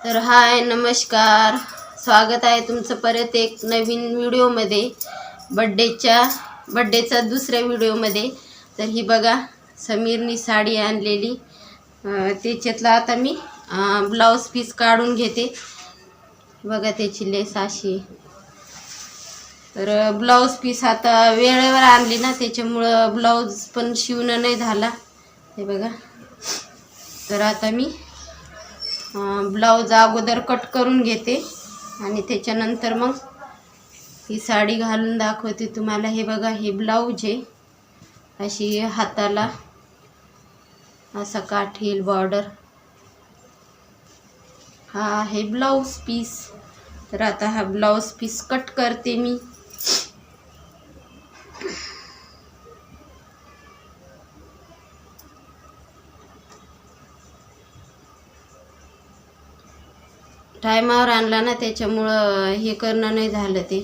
तर हाय नमस्कार. स्वागत आहे तुमचं परत एक नवीन व्हिडिओमध्ये बड्डेच्या बड्डेचा दुसऱ्या व्हिडिओमध्ये. तर ही बघा समीरनी साडी आणलेली. त्याच्यातला आता मी ब्लाऊज पीस काढून घेते. बघा त्याची लेस अशी. तर ब्लाऊज पीस आता वेळेवर आणली ना त्याच्यामुळं ब्लाऊज पण शिवणं नाही झाला. हे बघा. तर आता मी ब्लाऊज अगोदर कट करून घेते. आणि त्याच्यानंतर मग ही साडी घालून दाखवते तुम्हाला. हे बघा हे ब्लाऊज आहे. अशी हाताला असा काठ येईल बॉर्डर हा आहे ब्लाऊज पीस तर आता हा ब्लाऊज पीस कट करते मी. टायमावर आणला ना त्याच्यामुळं हे करणं नाही झालं ते.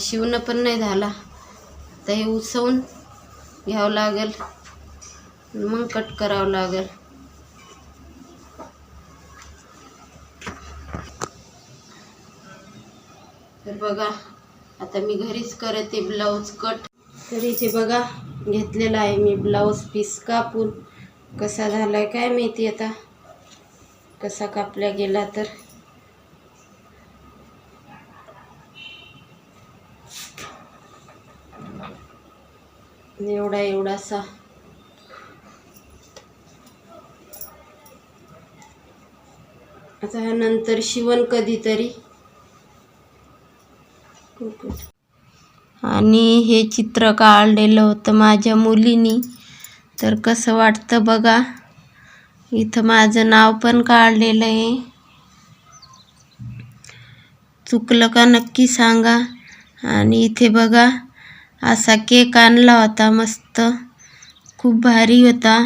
शिवणं पण नाही झाला. तर हे उसवून घ्यावं लागेल. मग कट करावं लागेल. तर बघा आता मी घरीच करते ब्लाऊज कट. तर इथे बघा घेतलेला आहे मी ब्लाऊज पीस कापून. कसा झाला आहे काय माहिती आता. कसा कापला गेला तर? एवढा एवढासा. आता नंतर शिवण कधीतरी. आणि हे चित्र काढलेलं होतं माझ्या मुलीनी. तर कसं वाटतं बघा. इथं माझं नाव पण काढलेलं आहे. चुकलं का नक्की सांगा. आणि इथे बघा असा केक आणला होता मस्त. खूप भारी होता.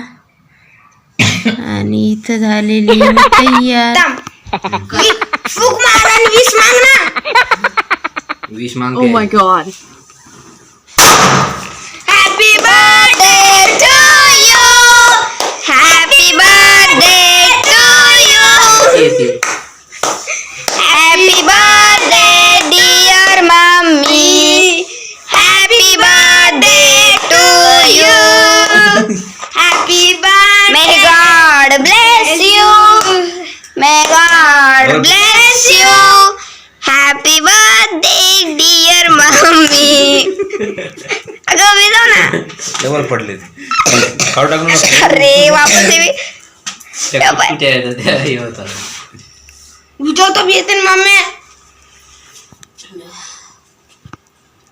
आणि इथं झालेली तयार. विश मांगते. Oh you. Happy birthday, dear mommy. Happy birthday to you. Happy birthday. May God bless you. May God bless you. Happy birthday, dear mommy. अगं मी जाऊ ना डबल पडले खाऊ टाकून नको. अरे वापस येवी त्या त्या हे होतात विचारतो येते ना मम्मी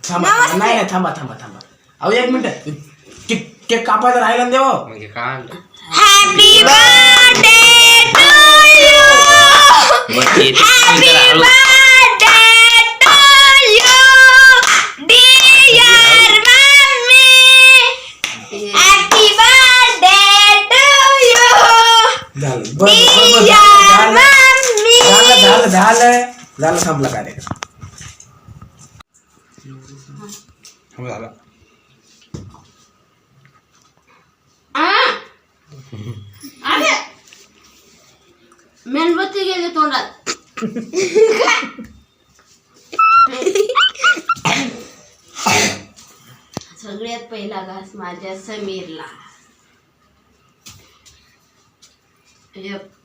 थांबा नाही नाही थांबा थांबा थांबा. अहो एक मिनिट. केक केक कापायचा राहिला ना देवा? म्हणजे काय happy birthday to you happy birthday to you dear mummy happy birthday to you झालं बरं, बरं, बरं, झालं. झालं झालं झालं झालं संपला कार्यक्रम झाला. मेणबत्ती गेली तोंडात. सगळ्यात पहिला घास माझ्या समीरला.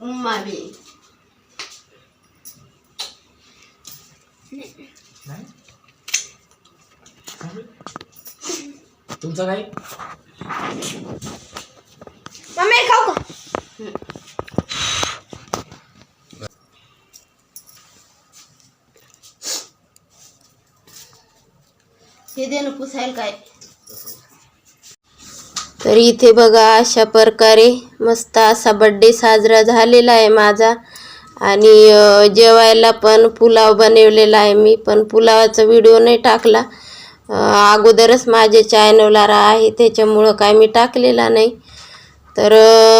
उम्मा बी. नाही? तुमचं काय मम्मी खाऊ का? हे पुसायला काय? तर इथे बघा अशा प्रकारे मस्त असा बड्डे साजरा झालेला आहे माझा. आणि जेवायला पण पुलाव बनवलेला आहे मी पण पुलावाचा व्हिडिओ नाही टाकला. अगोदरच माझे चॅनलला आहे त्याच्यामुळं काय मी टाकलेला नाही. तर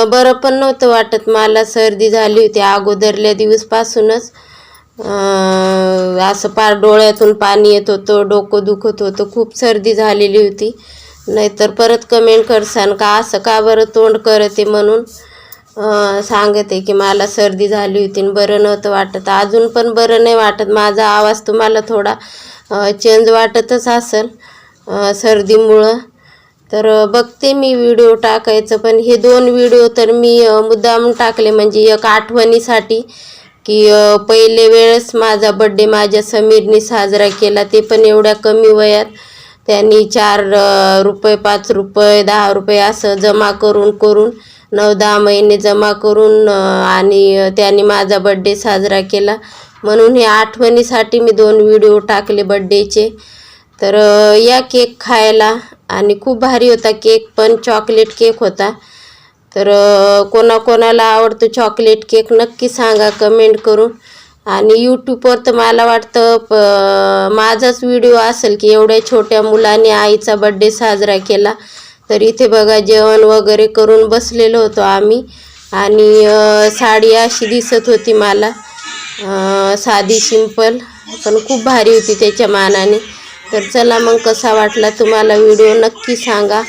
बरं पण नव्हतं वाटत मला सर्दी झाली होती अगोदरल्या दिवसपासूनच. असं पार डोळ्यातून पाणी येत होतं डोकं दुखत होतं खूप सर्दी झालेली होती. नाहीतर परत कमेंट करसान का असं का बरं तोंड करते म्हणून. सांगते की मला सर्दी झाली होती आणि बरं नव्हतं वाटत. अजून पण बरं नाही वाटत. माझा आवाज तुम्हाला थोडा चेंज वाटतच असेल सर्दीमुळं. तर बघते मी व्हिडिओ टाकायचं पण हे दोन व्हिडिओ तर मी मुद्दाम टाकले. म्हणजे एक आठवणीसाठी की पहिले वेळेस माझा बड्डे माझ्या समीरनी साजरा केला. ते पण एवढ्या कमी वयात. त्यांनी चार रुपये पाच रुपये दहा रुपये असं जमा करून करून नऊ दहा महिने जमा करून आणि त्याने त्यांनी माझा बड्डे साजरा केला. म्हणून हे आठवणीसाठी मी दोन व्हिडिओ टाकले बड्डेचे तर या केक खायला आणि खूप भारी होता केक पण चॉकलेट केक होता. तर कोणाकोणाला आवडतो चॉकलेट केक नक्की सांगा कमेंट करून. आणि यूट्यूबवर तर मला वाटतं प माझाच व्हिडिओ असेल की एवढ्या छोट्या मुलाने आईचा बड्डे साजरा केला. तर इथे बघा जेवण वगैरे करून बसलेलो होतो आम्ही. आणि साडी अशी दिसत होती मला. साधी सिंपल पण खूप भारी होती त्याच्या मानाने. तर चला मग कसा वाटला तुम्हाला व्हिडिओ नक्की सांगा.